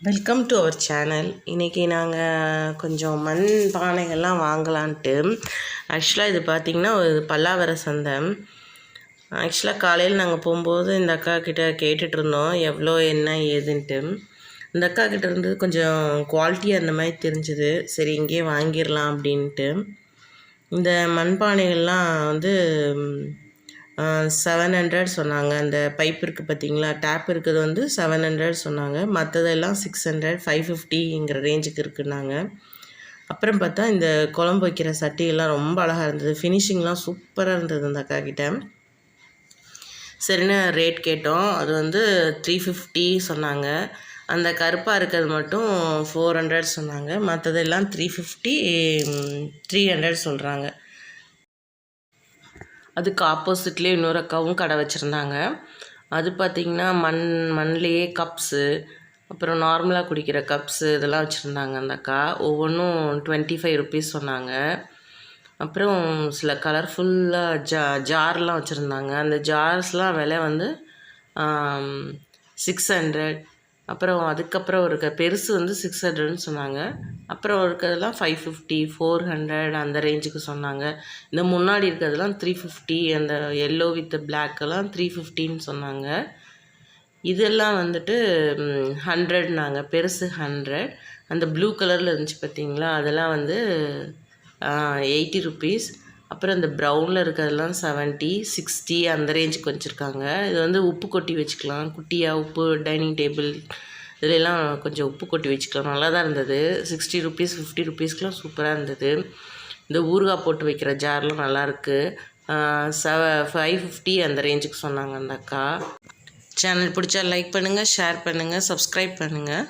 Welcome to our channel இன்றைக்கி நாங்கள் கொஞ்சம் மண் பானைகள்லாம் வாங்கலான்ட்டு ஆக்சுவலாக இது பார்த்திங்கன்னா ஒரு பல்லாவர சந்தை ஆக்சுவலாக காலையில் நாங்கள் போகும்போது இந்த அக்கா கிட்ட கேட்டுட்டு இருந்தோம் எவ்வளோ என்ன ஏதுன்ட்டு. இந்த அக்கா கிட்ட இருந்து கொஞ்சம் குவாலிட்டியாக அந்த மாதிரி தெரிஞ்சுது. சரி இங்கேயே வாங்கிடலாம் அப்படின்ட்டு. இந்த மண்பானைகள்லாம் வந்து செவன் ஹண்ட்ரட் சொன்னாங்க. அந்த பைப் இருக்குது பார்த்தீங்களா டேப் இருக்கிறது வந்து செவன் ஹண்ட்ரட் சொன்னாங்க. மற்றதெல்லாம் சிக்ஸ் ஹண்ட்ரட் ஃபைவ் ஃபிஃப்டிங்கிற ரேஞ்சுக்கு இருக்குன்னாங்க. அப்புறம் பார்த்தா இந்த குழம்பு வைக்கிற சட்டியெல்லாம் ரொம்ப அழகாக இருந்தது. ஃபினிஷிங்லாம் சூப்பராக இருந்தது அந்த அக்கா கிட்ட. சரின்னு ரேட் கேட்டோம். அது வந்து த்ரீ ஃபிஃப்டி சொன்னாங்க. அந்த கருப்பாக இருக்கிறது மட்டும் ஃபோர் ஹண்ட்ரட் சொன்னாங்க. மற்றதெல்லாம் த்ரீ ஃபிஃப்டி த்ரீ ஹண்ட்ரட் சொல்கிறாங்க அதுக்கு ஆப்போசிட்லேயே இன்னொரு அக்காவும் கடை வச்சுருந்தாங்க. அது பார்த்திங்கன்னா மண் மண்லேயே கப்ஸு அப்புறம் நார்மலாக குடிக்கிற கப்ஸு இதெல்லாம் வச்சுருந்தாங்க அந்த அக்கா. ஒவ்வொன்றும் டுவெண்ட்டி ஃபைவ் ருபீஸ் சொன்னாங்க. அப்புறம் சில கலர்ஃபுல்லாக ஜா ஜார்லாம் வச்சுருந்தாங்க. அந்த ஜார்ஸ்லாம் விலை வந்து சிக்ஸ் ஹண்ட்ரட் அப்புறம் அதுக்கப்புறம் இருக்க பெருசு வந்து சிக்ஸ் ஹண்ட்ரட்னு சொன்னாங்க. அப்புறம் இருக்கிறதெல்லாம் ஃபைவ் ஃபிஃப்டி ஃபோர் ஹண்ட்ரட் அந்த ரேஞ்சுக்கு சொன்னாங்க. இந்த முன்னாடி இருக்கிறதெல்லாம் த்ரீ ஃபிஃப்டி அந்த எல்லோ வித் பிளாக்கெல்லாம் த்ரீ ஃபிஃப்டின்னு சொன்னாங்க. இதெல்லாம் வந்துட்டு ஹண்ட்ரட்னாங்க பெருசு ஹண்ட்ரட் அந்த ப்ளூ கலரில் இருந்துச்சு பார்த்தீங்களா அதெல்லாம் வந்து எயிட்டி ருபீஸ் அப்புறம் இந்த ப்ரௌனில் இருக்கிறதெல்லாம் செவன்ட்டி சிக்ஸ்டி அந்த ரேஞ்சுக்கு வச்சுருக்காங்க. இது வந்து உப்பு கொட்டி வச்சுக்கலாம். குட்டியாக உப்பு டைனிங் டேபிள் இதுலலாம் கொஞ்சம் உப்பு கொட்டி வச்சுக்கலாம். நல்லா தான் இருந்தது. சிக்ஸ்டி ருபீஸ் ஃபிஃப்டி ருபீஸ்க்கெலாம் சூப்பராக இருந்தது. இந்த ஊறுகாய் போட்டு வைக்கிற ஜார்லாம் நல்லாயிருக்கு செவ ஃபைவ் ஃபிஃப்டி அந்த ரேஞ்சுக்கு சொன்னாங்க அந்த அக்கா. சேனல் பிடிச்சா லைக் பண்ணுங்கள் ஷேர் பண்ணுங்கள் சப்ஸ்கிரைப் பண்ணுங்கள்